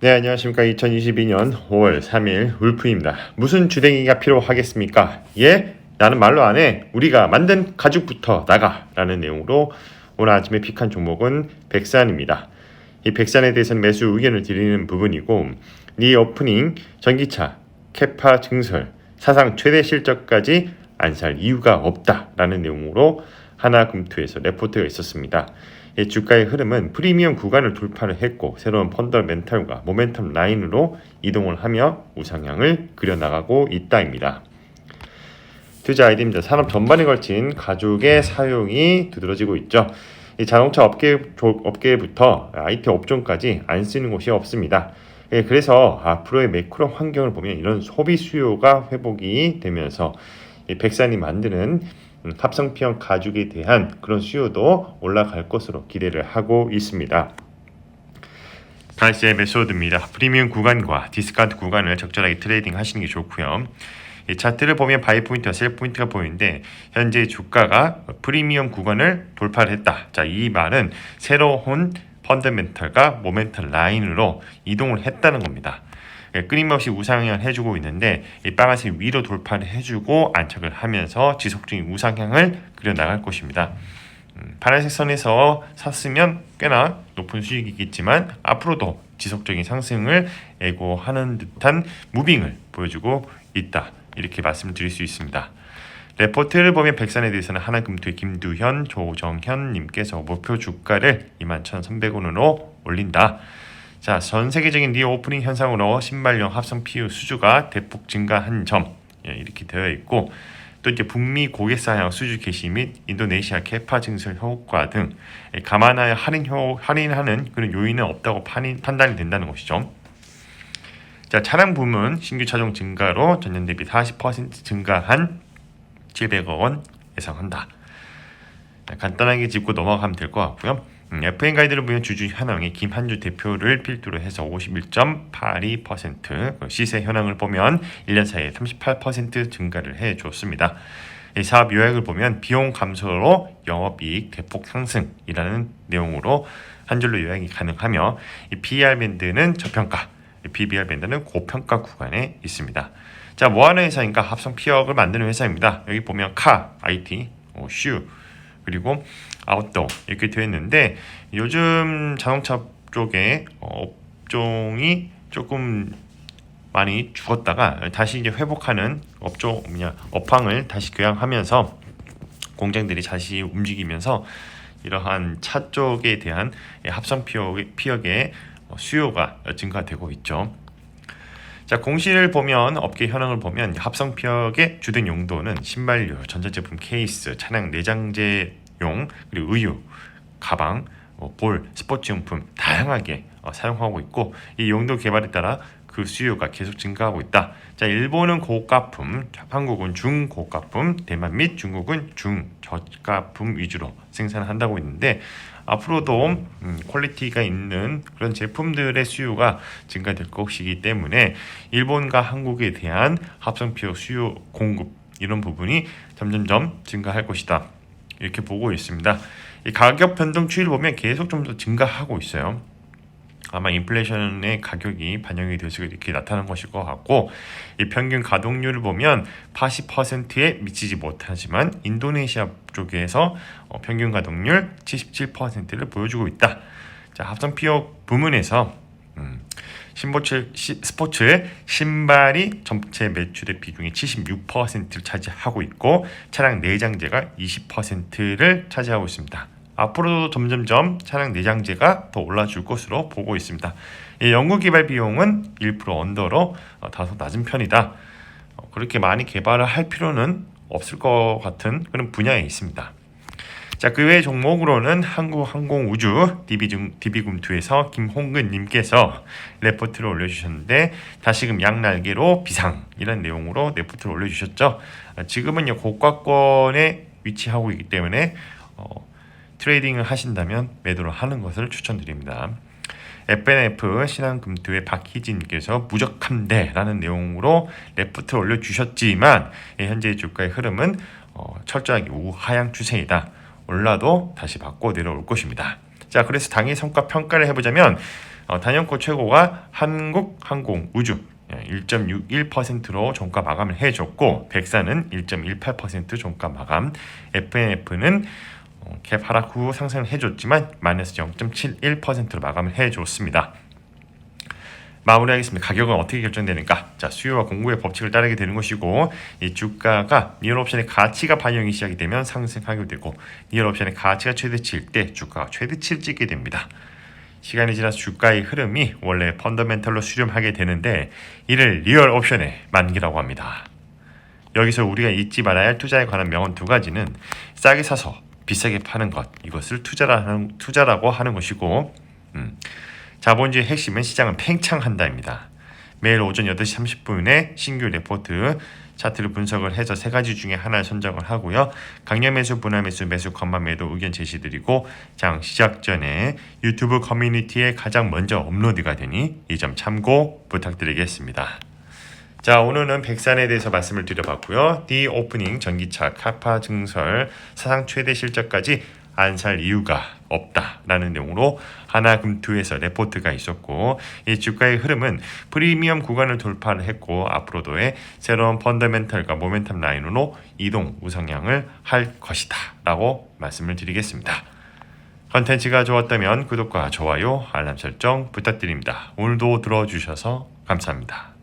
네, 안녕하십니까. 2022년 5월 3일 울프입니다. 무슨 주댕이가 필요하겠습니까? 예? 나는 말로 안 해. 우리가 만든 가죽부터 나가. 라는 내용으로 오늘 아침에 픽한 종목은 백산입니다. 이 백산에 대해서는 매수 의견을 드리는 부분이고 이 오프닝 전기차, 캐파 증설, 사상 최대 실적까지 안 살 이유가 없다 라는 내용으로 하나금투에서 레포트가 있었습니다. 이 주가의 흐름은 프리미엄 구간을 돌파를 했고 새로운 펀더멘탈과 모멘텀 라인으로 이동을 하며 우상향을 그려나가고 있다입니다. 투자 아이디입니다. 산업 전반에 걸친 가죽의 사용이 두드러지고 있죠. 이 자동차 업계 조- 업계부터 IT 업종까지 안 쓰는 곳이 없습니다. 예, 그래서 앞으로의 매크로 환경을 보면 이런 소비 수요가 회복이 되면서 이 백산이 만드는 음, 합성피형 가죽에 대한 그런 수요도 올라갈 것으로 기대를 하고 있습니다. 단시의 메소드입니다. 프리미엄 구간과 디스카운트 구간을 적절하게 트레이딩 하시는 게 좋고요. 이 차트를 보면 바이 포인트와 셀 포인트가 보이는데 현재 주가가 프리미엄 구간을 돌파를 했다. 자, 이 말은 새로운 펀더멘털과 모멘털 라인으로 이동을 했다는 겁니다. 예, 끊임없이 우상향을 해주고 있는데 이 빨간색 위로 돌파를 해주고 안착을 하면서 지속적인 우상향을 그려 나갈 것입니다. 음, 파란색 선에서 샀으면 꽤나 높은 수익이겠지만 앞으로도 지속적인 상승을 예고하는 듯한 무빙을 보여주고 있다 이렇게 말씀드릴 수 있습니다. 레포트를 보면 백산에 대해서는 하나금투의 김두현, 조정현 님께서 목표 주가를 21,300원으로 올린다. 자, 전 세계적인 리오프닝 현상으로 신발용 합성 PU 수주가 대폭 증가한 점 예, 이렇게 되어 있고 또 이제 북미 고객 사양 수주 개시 및 인도네시아 캐파 증설 효과 등 예, 감안하여 할인 효 할인하는 그런 요인은 없다고 판이, 판단이 된다는 것이죠. 자, 차량 부문 신규 차종 증가로 전년 대비 40% 증가한 700억 원 예상한다. 자, 간단하게 짚고 넘어가면 될 것 같고요. 음, FN 가이드를 보면 주주 현황의 김한주 대표를 필두로 해서 51.82% 시세 현황을 보면 1년 사이에 38% 증가를 해줬습니다. 이 사업 요약을 보면 비용 감소로 영업이익 대폭 상승이라는 내용으로 한 줄로 요약이 가능하며 이 PER 밴드는 저평가, 이 PBR 밴드는 고평가 구간에 있습니다. 자, 뭐하는 회사인가? 합성 피혁을 만드는 회사입니다. 여기 보면 카, IT, 어, 슈, 그리고 아웃도어 이렇게 되어 있는데 요즘 자동차 쪽에 어, 업종이 조금 많이 죽었다가 다시 이제 회복하는 업종 뭐냐 업황을 다시 교양하면서 공장들이 다시 움직이면서 이러한 차 쪽에 대한 합성 피혁, 피혁의 수요가 증가되고 있죠. 자 공시를 보면 업계 현황을 보면 합성 피혁의 주된 용도는 신발류, 전자제품 케이스, 차량 내장재용 그리고 의류, 가방, 뭐 볼, 스포츠용품 다양하게 어, 사용하고 있고 이 용도 개발에 따라 그 수요가 계속 증가하고 있다. 자 일본은 고가품, 한국은 중고가품, 대만 및 중국은 중저가품 위주로 생산한다고 있는데 앞으로도 음, 퀄리티가 있는 그런 제품들의 수요가 증가될 것이기 때문에 일본과 한국에 대한 합성피어 수요 공급 이런 부분이 점점점 증가할 것이다 이렇게 보고 있습니다. 이 가격 변동 추이를 보면 계속 좀 더 증가하고 있어요. 아마 인플레이션의 가격이 반영이 돼서 이렇게 나타난 것일 것 같고 이 평균 가동률을 보면 80%에 미치지 못하지만 인도네시아 쪽에서 어, 평균 가동률 77%를 보여주고 있다. 자 합성 피어 부문에서 음, 신보츠, 시, 스포츠의 신발이 전체 매출의 비중이 76%를 차지하고 있고 차량 내장재가 20%를 차지하고 있습니다. 앞으로도 점점점 차량 내장재가 더 올라줄 것으로 보고 있습니다. 이 연구 개발 비용은 1% 언더로 어, 다소 낮은 편이다. 어, 그렇게 많이 개발을 할 필요는 없을 것 같은 그런 분야에 있습니다. 자, 그 외 종목으로는 한국항공우주 DB, DB금투에서 김홍근님께서 레포트를 올려주셨는데 다시금 양날개로 비상 이런 내용으로 레포트를 올려주셨죠. 아, 지금은요 고가권에 위치하고 있기 때문에 어, 트레이딩을 하신다면 매도를 하는 것을 추천드립니다. FNF 신한금투의 박희진께서 무적함대라는 내용으로 레프트를 올려주셨지만 예, 현재 주가의 흐름은 어, 철저하게 우하향 추세이다. 올라도 다시 받고 내려올 것입니다. 자, 그래서 당일 성과 평가를 해보자면 어, 단연코 최고가 한국항공우주 1.61%로 종가 마감을 해줬고 백사는 1.18% 종가 마감, FNF는 어, 갭 하락 후 상승을 해줬지만 마이너스 0.71%로 마감을 해줬습니다. 마무리하겠습니다. 가격은 어떻게 결정되는가? 자, 수요와 공급의 법칙을 따르게 되는 것이고 이 주가가 리얼 옵션의 가치가 반영이 시작이 되면 상승하게 되고 리얼 옵션의 가치가 최대치일 때 주가가 최대치를 찍게 됩니다. 시간이 지나서 주가의 흐름이 원래 펀더멘털로 수렴하게 되는데 이를 리얼 옵션의 만기라고 합니다. 여기서 우리가 잊지 말아야 할 투자에 관한 명언 두 가지는 싸게 사서 비싸게 파는 것 이것을 투자라는 투자라고 하는 것이고 음, 자본주의 핵심은 시장을 팽창한다입니다. 매일 오전 8시 30분에 신규 레포트 차트를 분석을 해서 세 가지 중에 하나를 선정을 하고요. 강력 매수, 분할 매수, 매수, 건반 매도 의견 제시드리고 장 시작 전에 유튜브 커뮤니티에 가장 먼저 업로드가 되니 이 점 참고 부탁드리겠습니다. 자 오늘은 백산에 대해서 말씀을 드려봤고요. 디 오프닝 전기차 카파 증설 사상 최대 실적까지 안 살 이유가 없다라는 내용으로 하나금투에서 레포트가 있었고 이 주가의 흐름은 프리미엄 구간을 돌파를 했고 앞으로도의 새로운 펀더멘털과 모멘텀 라인으로 이동 우상향을 할 것이다라고 말씀을 드리겠습니다. 컨텐츠가 좋았다면 구독과 좋아요, 알람 설정 부탁드립니다. 오늘도 들어주셔서 감사합니다.